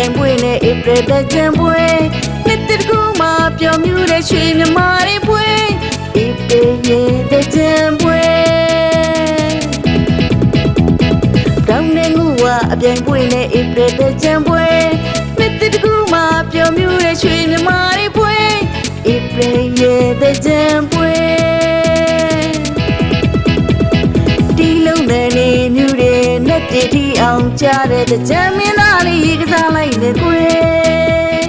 င်ပွေနဲ့ဧပြီတကြံပွေနှစ်တကူမှာပျော်မြူတဲ့ရွှေမြမာတွေပွေဧပြီရဲ့တကြံပွေတောင်းနေငူကအပြိုင်ပွေနဲ့ဧပြီတကြံပွေ နဲ့တည်ထီအောင်ကြားတဲ့ကြမ်းမင်းသားလေးရေကစားလိုက်လေကွယ်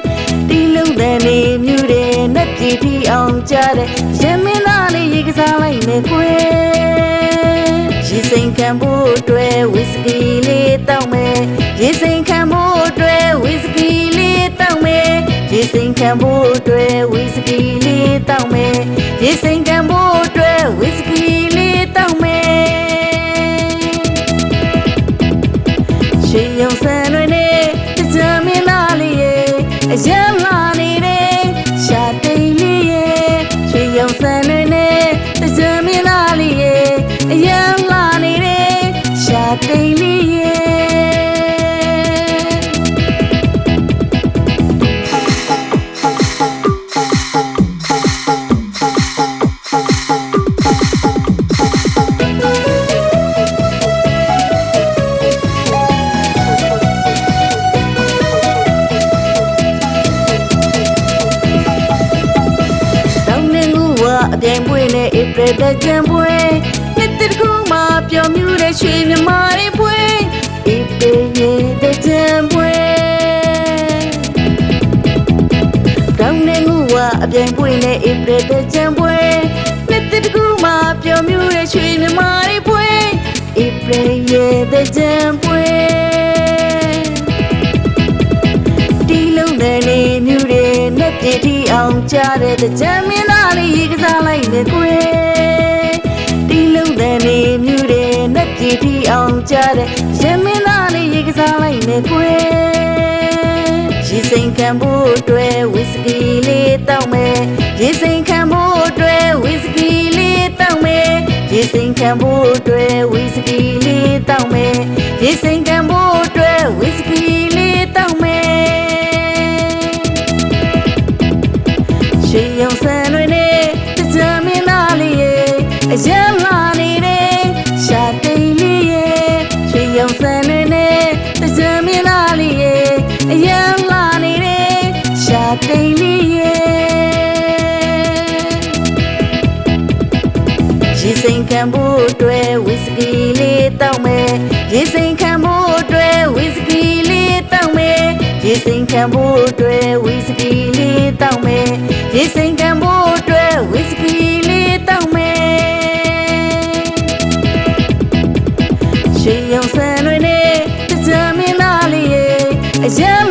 တီလုံးတဲ့နေမြူတွေနဲ့တည်ထီအောင်ကြားတဲ့ကြမ်းမင်းသားလေးရေကစားလိုက်လေကွယ်ရေစိမ်ခံဖို့အတွက်ဝီစကီလေးတောက်မယ်ရေစိမ်ခံဖို့အတွက်ဝီစကီလေးတောက်မယ်ရေစိမ်ခံဖို့အတွက်ဝီစကီလေးတောက်မယ်ရေစိမ်ခံဖို့အတွက်ဝီစကီ ရဲ့ ပြိုင်ပွေနဲ့ဧပြီတကြံပွေနှစ်တကူမှာပျော်မြူတဲ့ရွှေမြမာတွေပွေဧပြီရဲ့တကြံပွေတောင်းနေငူကအပြိုင်ပွေနဲ့ဧပြီတကြံပွေနှစ်တကူမှာပျော်မြူတဲ့ရွှေမြမာတွေပွေဧပြီရဲ့တကြံပွေ တွေနဲ့တည်ထီအောင်ကြားတဲ့ကြမ်းမင်းသားလေးရေကစားလိုက်လေကွယ်တီလုံးတဲ့နေမြူတွေနဲ့တည်ထီအောင်ကြားတဲ့ကြမ်းမင်းသားလေးရေကစားလိုက်လေကွယ်ရေစိမ်ခံဖို့အတွက်ဝီစကီလေးတောက်မယ်ရေစိမ်ခံဖို့အတွက်ဝီစကီလေးတောက်မယ်ရေစိမ်ခံဖို့အတွက်ဝီစကီလေးတောက်မယ်ရေစိမ်ခံဖို့ ရန်လာနေတယ်ရှာတိန်လေးရဲ့ရွှေရုံဆန်တွေနဲ့တကြံမင်းသားလေးရဲ့အရန်လာနေတယ်ရှာတိန်လေးရဲ့ရေစိမ်ခံဖို့အတွက်ဝီစကီလေးတောက်မယ်ရေစိမ်ခံဖို့အတွက်ဝီစကီလေးတောက်မယ်ရေစိမ်ခံဖို့အတွက်ဝီစကီလေးတောက်မယ်ရေစိမ်ခံဖို့ ရွှေရောင်ဆန်တွေနဲ့တကြမင်းသားလေးရဲ့အရာ